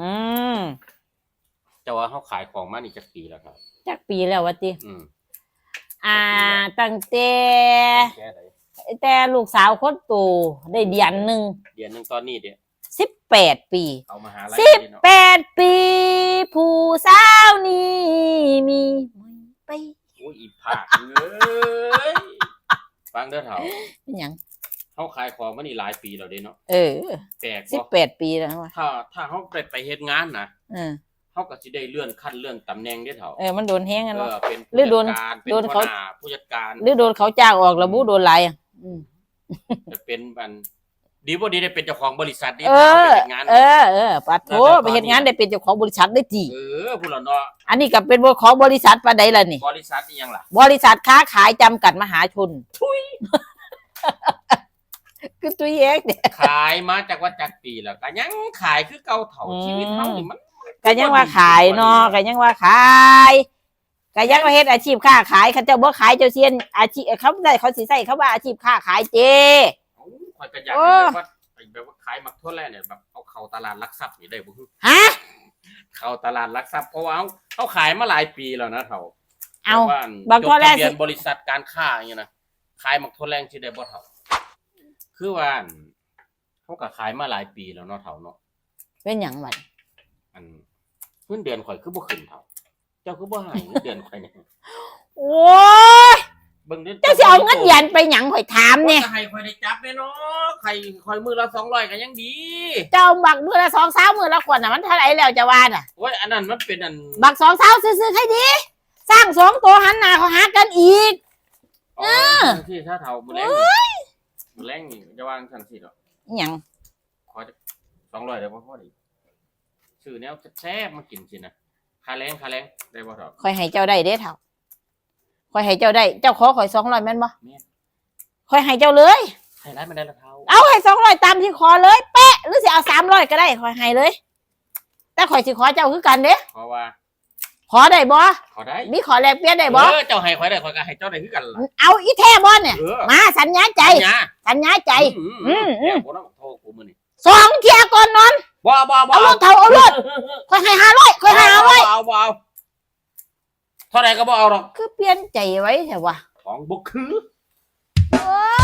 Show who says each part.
Speaker 1: อืม
Speaker 2: แต่ว่าเขาขายของมานี่จักปีแล้วครับ
Speaker 1: จักปีแล้ววะติ
Speaker 2: อืม
Speaker 1: อ่า ตั้งแต่
Speaker 2: แค่ไหน
Speaker 1: แต่ลูกสาวคนโตได้เดือนหนึ่ง
Speaker 2: เดือนหนึงตอนนี้เดี๋ยว
Speaker 1: สิบแปดปี
Speaker 2: เอามาหาลัย
Speaker 1: สิบ
Speaker 2: นี่เนาะ
Speaker 1: แปดปี ผู้สาวนี้มีไม่ไป
Speaker 2: โอ้ยอีผากเอ้ยฟังเด้อเถา
Speaker 1: เป็นหยัง
Speaker 2: เขาขายของมานี่หลายปีแล้วเด้เนาะ
Speaker 1: เออ
Speaker 2: แปลก
Speaker 1: สิบ
Speaker 2: บ่
Speaker 1: แปดปีแล้ววะ
Speaker 2: ถ้าถ้าเขาไปไปเฮ็ดงานนะ
Speaker 1: เออ
Speaker 2: เขาก็สิได้เลื่อนขั้นเลื่อนตำแหน่งเด้อเถา
Speaker 1: เออมันโดนแห้งกัน
Speaker 2: เอ
Speaker 1: เนาะ
Speaker 2: อเป็น
Speaker 1: หรือโดน
Speaker 2: ผู้จัการเป็น
Speaker 1: โดน
Speaker 2: หั
Speaker 1: เขา
Speaker 2: วหน้าผู้จัดการ
Speaker 1: หรือโดนเขาจ้างออกระบุโดนไรอะอืม
Speaker 2: จะเป็นบันดีบ่ดีได้เป็นเจ้าของบริษัทนี่
Speaker 1: เอ
Speaker 2: ถ้าเขา
Speaker 1: อ
Speaker 2: ไปเฮ็ดงาน
Speaker 1: เออเออปัดโถไปเห็นงานได้เป็นเจ้าของบริษัทได้จี
Speaker 2: เออผู้ละเนาะ
Speaker 1: อันนี้ก็เป็นบของบริษัทปานใดล่ะนี่
Speaker 2: บริษัทนี่ยังล่ะ
Speaker 1: บริษัทค้าขายจำกัดมหาชนทุย คือตุยเองเนี่ย
Speaker 2: ขายมาจากว่าจากปีแล้วก็ยังขายคือเก่าเถ่า
Speaker 1: อืม
Speaker 2: ชีวิตเฮานี่มัน
Speaker 1: ก็ยังว่าขายเนาะก็ยังว่าขายก็ยังว่าเฮ็ดอาชีพค้าขายเขาเจ้าบ่ขายเจ้าเซียนอาชีพเขาได้เขาสิใส่เขาว่าอาชีพค้าขายเจ
Speaker 2: เอ้าข่อยก็อยาก
Speaker 1: โอ้
Speaker 2: เห็นแบบว่าแบบว่าขายมักทั่วแลเนี่ยแบบเอาเข้าตลาดหลักทรัพย์นี่ได้บ่ฮึ
Speaker 1: ฮะ
Speaker 2: เข้าตลาดหลักทรัพย์เพราะว่าเขาเขาขายมาหลายปีแล้วนะเถ่า
Speaker 1: เอา
Speaker 2: แบบว่า
Speaker 1: บางทั่วแล
Speaker 2: จดทะเบีย
Speaker 1: สิ
Speaker 2: นบริษัทการค้าอย่างเงี้ยนะขายมักทั่วแรงสิได้บ่เถ่า คือว่าอั่นเขาก็ขายมาหลายปีแล้วเนาะเถ่าเนาะ
Speaker 1: เป็นหยังบัด
Speaker 2: อันเงินเดือนข่อยคือบ่ขึ้นเท่าเจ้าคือบ่ให้เงินเดือนข่อยเนี่ย
Speaker 1: โอ้ย
Speaker 2: เบิ่งเดือน
Speaker 1: เจ้าสิเอาเงินเดือนไปหยังข่อยถามเนี่ย
Speaker 2: ว่าจะให้ข่อยได้จับแม่เนาะไข่ข่อยมือละ200ก็ยังดี
Speaker 1: เจ้าบักมือละสองสามมือละขวดน่ะมันเท่าไหร่แล้วจะว่าน่ะ
Speaker 2: โอ้ยอันนั้นมันเป็นอัน
Speaker 1: บักสองสาวซื้อๆให้ดี สร้างสองตัวหันหน้าเขาหากันอีก
Speaker 2: อ๋อที่ถ้าเท่ามื้อแรงมื้อ แรงนี่จะวางจังซี่ดอก
Speaker 1: อิหยัง
Speaker 2: ขอจะ200ได้บ่พอดีซื้อแนวแซ่บๆมากินสินะค่าแรงค่าแรงได้บ่ดอก
Speaker 1: ข่อยให้เจ้าได้เด้เท่าข่อยให้เจ้าได้ เจ้าขอข่อยสองร้อยแม่นบ่
Speaker 2: แม่น
Speaker 1: ข่อยให้เจ้าเลย
Speaker 2: ให้ร้านมันได้ละเท่า
Speaker 1: เอาให้สองร้อยตามที่ขอเลยเป๊ะ หรือสิเอาสามร้อยก็ได้ข่อยให้เลย แต่ข่อยสิขอเจ้าคือกันเด้
Speaker 2: เพราะว่า
Speaker 1: ขอได้บ่
Speaker 2: ขอได้
Speaker 1: มีขอแลกเปลี่ยนได้บ่
Speaker 2: เออเจ้าให้ข่อยได้ข่อยก็ให้เจ้าได้คือกันล่ะ
Speaker 1: เอาอีแท้บ่เนี่ย
Speaker 2: เออ
Speaker 1: มาสัญญาใจ
Speaker 2: เนี่ย
Speaker 1: สัญญาใจ
Speaker 2: อืม
Speaker 1: อื
Speaker 2: อื
Speaker 1: ม
Speaker 2: ม
Speaker 1: อืม
Speaker 2: เดี๋ยวบ่ต้องโทรกูมื้อนี้
Speaker 1: สองเที่ยก่อนนอน
Speaker 2: บ่บ่บ่
Speaker 1: เอารถเท่าเอารถข่อยให้ห้าร้อยข่อยให้ห้าร้อย
Speaker 2: เอาบ่เอาเท่าไหร่ก็บ่เอาหรอก
Speaker 1: คือเปลี่ยนใจไว้แต่ว่า
Speaker 2: ของบ่คือ
Speaker 1: โอ๊ย